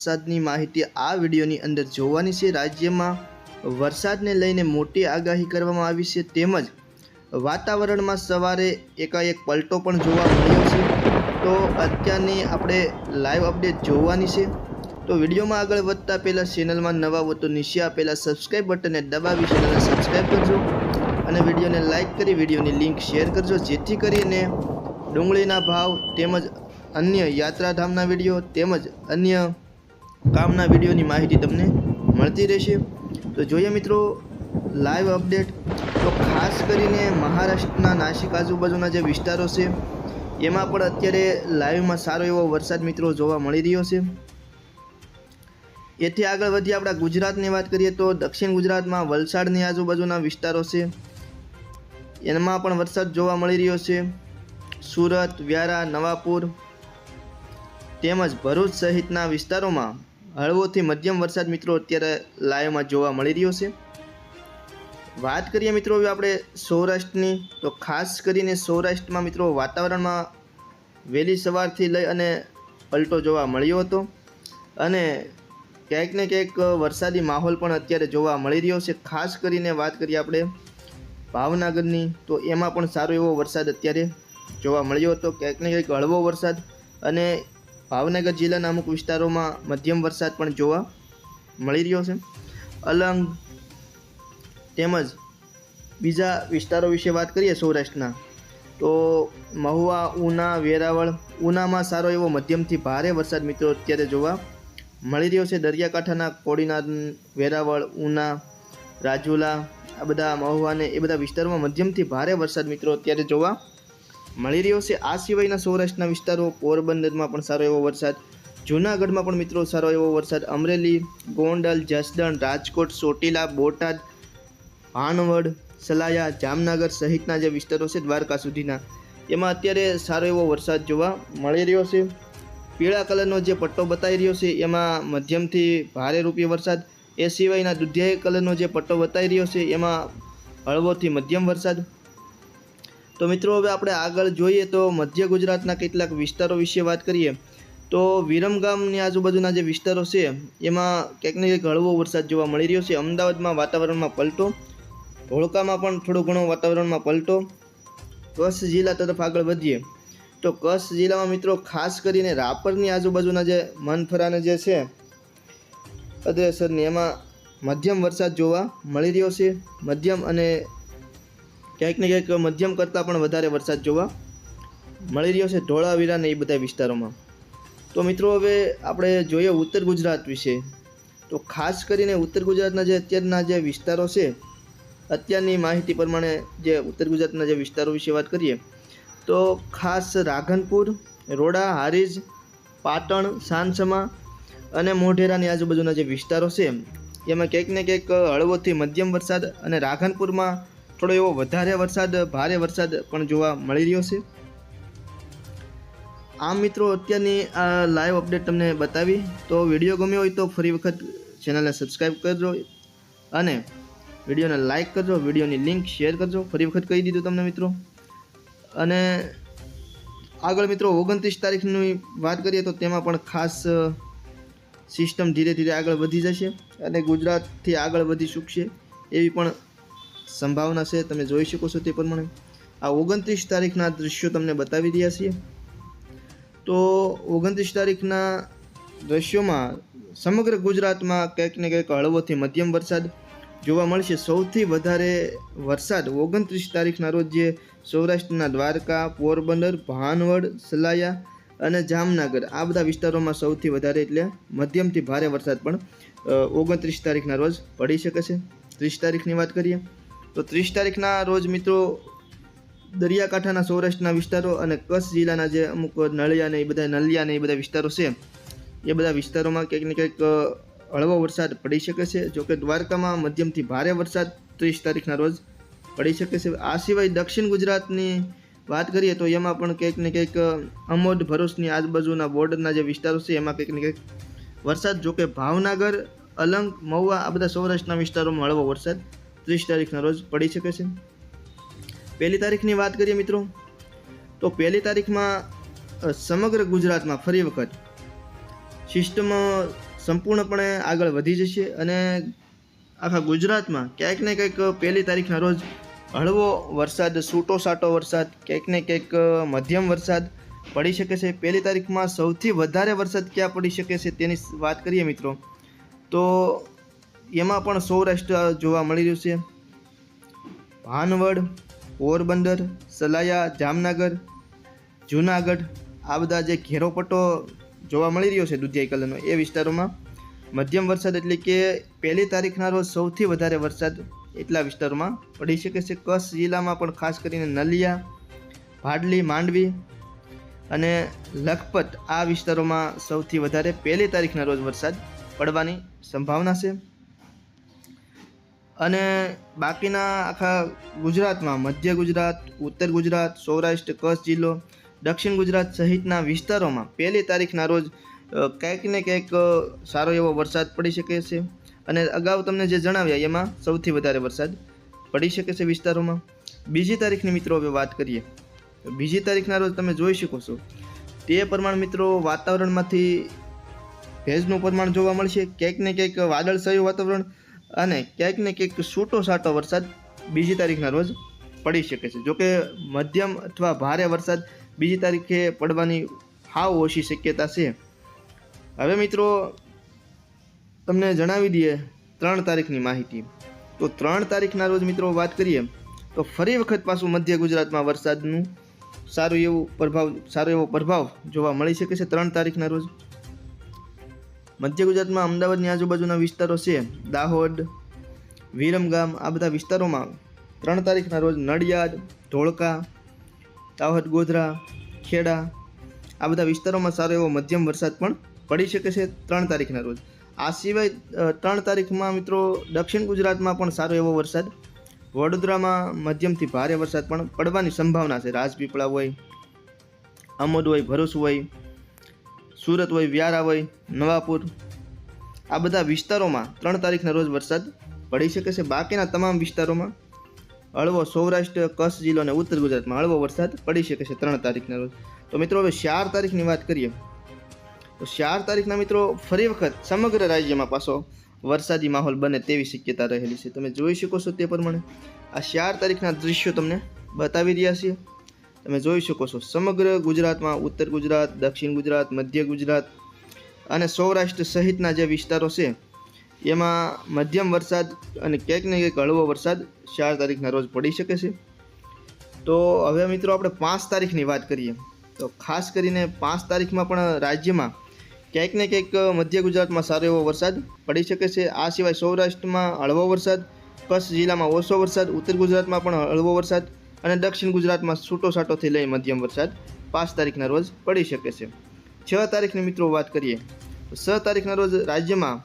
વરસાદની માહિતી આ વિડીયોની અંદર જોવાની છે. રાજ્યમાં વરસાદને લઈને મોટી આગાહી કરવામાં આવી છે. તેમજ વાતાવરણમાં સવારે એકાએક પલટો પણ જોવા મળ્યો છે. તો અત્યારની આપણે લાઈવ અપડેટ જોવાની છે. તો વિડીયોમાં આગળ વધતા પહેલાં ચેનલમાં નવા હો તો નીચે આપેલા સબસ્ક્રાઈબ બટનને દબાવી ચેનલને સબસ્ક્રાઈબ કરજો. અને વિડીયોને લાઈક કરી વિડીયોની લિંક શેર કરજો. જેથી કરીને ડુંગળીના ભાવ તેમજ અન્ય યાત્રાધામના વીડિયો તેમજ અન્ય કામના વિડીયોની માહિતી તમને મળતી રહેશે. તો જોઈએ મિત્રો લાઈવ અપડેટ તો ખાસ કરીને મહારાષ્ટ્રના નાસિક આજુબાજુના જે વિસ્તારો છે, એમાં પણ અત્યારે લાઈવમાં સારો એવો વરસાદ મિત્રો જોવા મળી રહ્યો છે. એથી આગળ વધી આપણા ગુજરાતની વાત કરીએ તો દક્ષિણ ગુજરાતમાં વલસાડની આજુબાજુના વિસ્તારો છે, એમાં પણ વરસાદ જોવા મળી રહ્યો છે. સુરત, વ્યારા, નવાપુર તેમજ ભરૂચ સહિતના વિસ્તારોમાં હળવોથી મધ્યમ વરસાદ મિત્રો અત્યારે લાઈવમાં જોવા મળી રહ્યો છે. વાત કરીએ મિત્રો હવે આપણે સૌરાષ્ટ્રની, તો ખાસ કરીને સૌરાષ્ટ્રમાં મિત્રો વાતાવરણમાં વહેલી સવારથી લઈ અને પલટો જોવા મળ્યો હતો. અને ક્યાંક ને ક્યાંક વરસાદી માહોલ પણ અત્યારે જોવા મળી રહ્યો છે. ખાસ કરીને વાત કરીએ આપણે ભાવનગરની, તો એમાં પણ સારો એવો વરસાદ અત્યારે જોવા મળ્યો હતો. ક્યાંક ને ક્યાંક હળવો વરસાદ અને ભાવનગર જિલ્લાના અમુક વિસ્તારોમાં મધ્યમ વરસાદ પણ જોવા મળી રહ્યો છે. અલંગ તેમજ બીજા વિસ્તારો વિશે વાત કરીએ સૌરાષ્ટ્રના, તો મહુવા, ઉના, વેરાવળ, ઉનામાં સારો એવો મધ્યમથી ભારે વરસાદ મિત્રો અત્યારે જોવા મળી રહ્યો છે. દરિયાકાંઠાના કોડીનાથ વેરાવળ, ઉના, રાજુલા, આ બધા મહુવા ને એ બધા વિસ્તારોમાં મધ્યમથી ભારે વરસાદ મિત્રો અત્યારે જોવા મળી રહ્યો છે. આ સિવાયના સૌરાષ્ટ્રના વિસ્તારો, પોરબંદરમાં પણ સારો એવો વરસાદ. જૂનાગઢમાં પણ મિત્રો સારો એવો વરસાદ. અમરેલી, ગોંડલ, જસદણ, રાજકોટ, ચોટીલા, બોટાદ ભાણવડ સલાયા, જામનગર સહિતના જે વિસ્તારો છે દ્વારકા સુધીના, એમાં અત્યારે સારો એવો વરસાદ જોવા મળી રહ્યો છે. પીળા કલરનો જે પટ્ટો બતાવી રહ્યો છે, એમાં મધ્યમથી ભારે રૂપી વરસાદ. એ સિવાયના દુધિયા કલરનો જે પટ્ટો બતાવી રહ્યો છે, એમાં હળવોથી મધ્યમ વરસાદ. તો મિત્રો, હવે આપણે આગળ જોઈએ તો મધ્ય ગુજરાતના કેટલાક વિસ્તારો વિશે વાત કરીએ. તો વિરમગામની આજુબાજુના જે વિસ્તારો છે, એમાં ક્યાંક ને ક્યાંક હળવો વરસાદ જોવા મળી રહ્યો છે. અમદાવાદમાં વાતાવરણમાં પલટો, ધોળકામાં પણ થોડો ઘણો વાતાવરણમાં પલટો. કચ્છ જિલ્લા તરફ આગળ વધીએ. તો કચ્છ જિલ્લામાં મિત્રો, ખાસ કરીને રાપરની આજુબાજુના જે મનફરાને જે છે અદ્રેસરની એમાં મધ્યમ વરસાદ જોવા મળી રહ્યો છે. મધ્યમ અને ક્યાંક ને ક્યાંક મધ્યમ કરતાં પણ વધારે વરસાદ જોવા મળી રહ્યો છે ધોળાવીરા ને એ બધા વિસ્તારોમાં. તો મિત્રો હવે આપણે જોઈએ ઉત્તર ગુજરાત વિશે. તો ખાસ કરીને ઉત્તર ગુજરાતના જે અત્યારના જે વિસ્તારો છે, અત્યારની માહિતી પ્રમાણે જે ઉત્તર ગુજરાતના જે વિસ્તારો વિશે વાત કરીએ, તો ખાસ રાધનપુર, રોડા, હારીજ, પાટણ સાંસમા અને મોઢેરાની આજુબાજુના જે વિસ્તારો છે, એમાં ક્યાંક ને ક્યાંક હળવોથી મધ્યમ વરસાદ અને રાધનપુરમાં થોડો એવો વધારે વરસાદ, ભારે વરસાદ પણ જોવા મળી રહ્યો છે. આમ મિત્રો, અત્યારની આ લાઈવ અપડેટ તમને બતાવી. તો વીડિયો ગમ્યો હોય તો ફરી વખત ચેનલને સબસ્ક્રાઈબ કરજો અને વિડીયોને લાઇક કરજો, વિડીયોની લિંક શેર કરજો. ફરી વખત કહી દીધું તમને મિત્રો. અને આગળ મિત્રો, ઓગણત્રીસ તારીખની વાત કરીએ તો તેમાં પણ ખાસ સિસ્ટમ ધીરે ધીરે આગળ વધી જશે અને ગુજરાતથી આગળ વધી શકશે એવી પણ સંભાવના છે, તમે જોઈ શકો છો તે પ્રમાણે. આ ઓગણત્રીસ તારીખના દૃશ્યો તમને બતાવી રહ્યા છીએ. તો ઓગણત્રીસ તારીખના દૃશ્યોમાં સમગ્ર ગુજરાતમાં કંઈક ને કંઈક હળવોથી મધ્યમ વરસાદ જોવા મળશે. સૌથી વધારે વરસાદ ઓગણત્રીસ તારીખના રોજ જે સૌરાષ્ટ્રના દ્વારકા, પોરબંદર, ભાનવડ, સલાયા અને જામનગર આ બધા વિસ્તારોમાં સૌથી વધારે એટલે મધ્યમથી ભારે વરસાદ પણ ઓગણત્રીસ તારીખના રોજ પડી શકે છે. ત્રીસ તારીખની વાત કરીએ તો ત્રીસ તારીખના રોજ મિત્રો દરિયાકાંઠાના સૌરાષ્ટ્રના વિસ્તારો અને કચ્છ જિલ્લાના જે અમુક નળિયા ને એ બધા નલિયા ને એ બધા વિસ્તારો છે, એ બધા વિસ્તારોમાં ક્યાંક ને ક્યાંક હળવો વરસાદ પડી શકે છે. જોકે દ્વારકામાં મધ્યમથી ભારે વરસાદ ત્રીસ તારીખના રોજ પડી શકે છે. આ સિવાય દક્ષિણ ગુજરાતની વાત કરીએ તો એમાં પણ ક્યાંક ને ક્યાંક અમોદ ભરૂચની આજુબાજુના બોર્ડરના જે વિસ્તારો છે, એમાં કંઈક ને કંઈક વરસાદ. જોકે ભાવનગર, અલંગ, મહુવા આ બધા સૌરાષ્ટ્રના વિસ્તારોમાં હળવો વરસાદ ત્રીસ તારીખના રોજ પડી શકે છે. પહેલી તારીખની વાત કરીએ મિત્રો, તો પહેલી તારીખમાં સમગ્ર ગુજરાતમાં ફરી વખત સિસ્ટમ સંપૂર્ણપણે આગળ વધી જશે અને આખા ગુજરાતમાં ક્યાંક ને કંઈક પહેલી તારીખના રોજ હળવો વરસાદ છૂટો સાટો વરસાદ, ક્યાંક ને ક્યાંક મધ્યમ વરસાદ પડી શકે છે. પહેલી તારીખમાં સૌથી વધારે વરસાદ ક્યાં પડી શકે છે તેની વાત કરીએ મિત્રો, તો એમાં પણ સૌરાષ્ટ્ર જોવા મળી રહ્યું છે. ભાનવડ, પોરબંદર, સલાયા, જામનગર, જુનાગઢ, આ બધા જે ઘેરો પટ્ટો જોવા મળી રહ્યો છે દુધિયાઈ કલરનો, એ વિસ્તારોમાં મધ્યમ વરસાદ એટલે કે પહેલી તારીખના રોજ સૌથી વધારે વરસાદ એટલા વિસ્તારોમાં પડી શકે છે. કચ્છ જિલ્લામાં પણ ખાસ કરીને નલિયા, ભાડલી, માંડવી અને લખપત આ વિસ્તારોમાં સૌથી વધારે પહેલી તારીખના રોજ વરસાદ પડવાની સંભાવના છે. અને બાકીના આખા ગુજરાતમાં મધ્ય ગુજરાત, ઉત્તર ગુજરાત, સૌરાષ્ટ્ર, કચ્છ જિલ્લો, દક્ષિણ ગુજરાત સહિતના વિસ્તારોમાં પહેલી તારીખના રોજ ક્યાંક ને ક્યાંક સારો એવો વરસાદ પડી શકે છે. અને અગાઉ તમને જે જણાવ્યા, એમાં સૌથી વધારે વરસાદ પડી શકે છે વિસ્તારોમાં. બીજી તારીખની મિત્રો હવે વાત કરીએ. બીજી તારીખના રોજ તમે જોઈ શકો છો. તે પ્રમાણ મિત્રો વાતાવરણમાંથી ભેજનું પ્રમાણ જોવા મળશે. ક્યાંક ને ક્યાંક વાદળછાયું વાતાવરણ અને ક્યાંક ને ક્યાંક છૂટો સાટો વરસાદ બીજી તારીખના રોજ પડી શકે છે. જોકે મધ્યમ અથવા ભારે વરસાદ બીજી તારીખે પડવાની હાવ ઓછી શક્યતા છે. હવે મિત્રો, તમને જણાવી દઈએ ત્રણ તારીખની માહિતી. તો ત્રણ તારીખના રોજ મિત્રો વાત કરીએ, તો ફરી વખત પાછું મધ્ય ગુજરાતમાં વરસાદનું સારું એવું પ્રભાવ સારો એવો પ્રભાવ જોવા મળી શકે છે ત્રણ તારીખના રોજ. મધ્ય ગુજરાતમાં અમદાવાદની આજુબાજુના વિસ્તારો છે, દાહોદ, વિરમગામ, આ બધા વિસ્તારોમાં ત્રણ તારીખના રોજ નડિયાદ, ધોળકા, દાહોદ, ગોધરા, ખેડા, આ બધા વિસ્તારોમાં સારો એવો મધ્યમ વરસાદ પણ પડી શકે છે ત્રણ તારીખના રોજ. આ સિવાય ત્રણ તારીખમાં મિત્રો દક્ષિણ ગુજરાતમાં પણ સારો એવો વરસાદ, વડોદરામાં મધ્યમથી ભારે વરસાદ પણ પડવાની સંભાવના છે. રાજપીપળા હોય, અમોદ હોય, ભરૂચ હોય સુરત હોય, વ્યારા હોય, નવાપુર, આ બધા વિસ્તારોમાં ત્રણ તારીખના રોજ વરસાદ પડી શકે છે. બાકીના તમામ વિસ્તારોમાં હળવો સૌરાષ્ટ્ર, કચ્છ જિલ્લો અને ઉત્તર ગુજરાતમાં હળવો વરસાદ પડી શકે છે ત્રણ તારીખના રોજ. તો મિત્રો, હવે ચાર તારીખની વાત કરીએ. તો ચાર તારીખના મિત્રો, ફરી વખત સમગ્ર રાજ્યમાં પાછો વરસાદી માહોલ બને તેવી શક્યતા રહેલી છે. તમે જોઈ શકો છો તે પ્રમાણે. આ ચાર તારીખના દૃશ્યો તમને બતાવી રહ્યા છીએ. તમે જોઈ શકો છો. સમગ્ર ગુજરાતમાં ઉત્તર ગુજરાત, દક્ષિણ ગુજરાત, મધ્ય ગુજરાત અને સૌરાષ્ટ્ર સહિતના જે વિસ્તારો છે, એમાં મધ્યમ વરસાદ અને ક્યાંક ને ક્યાંક હળવો વરસાદ ચાર તારીખના રોજ પડી શકે છે. તો હવે મિત્રો આપણે પાંચ તારીખની વાત કરીએ. તો ખાસ કરીને પાંચ તારીખમાં પણ રાજ્યમાં ક્યાંક ને ક્યાંક મધ્ય ગુજરાતમાં સારો એવો વરસાદ પડી શકે છે. આ સિવાય સૌરાષ્ટ્રમાં હળવો વરસાદ, કચ્છ જિલ્લામાં ઓછો વરસાદ, ઉત્તર ગુજરાતમાં પણ હળવો વરસાદ અને દક્ષિણ ગુજરાતમાં છૂટો છાટોથી લઈ મધ્યમ વરસાદ પાંચ તારીખના રોજ પડી શકે છે. છ તારીખની મિત્રો વાત કરીએ છ તારીખના રોજ રાજ્યમાં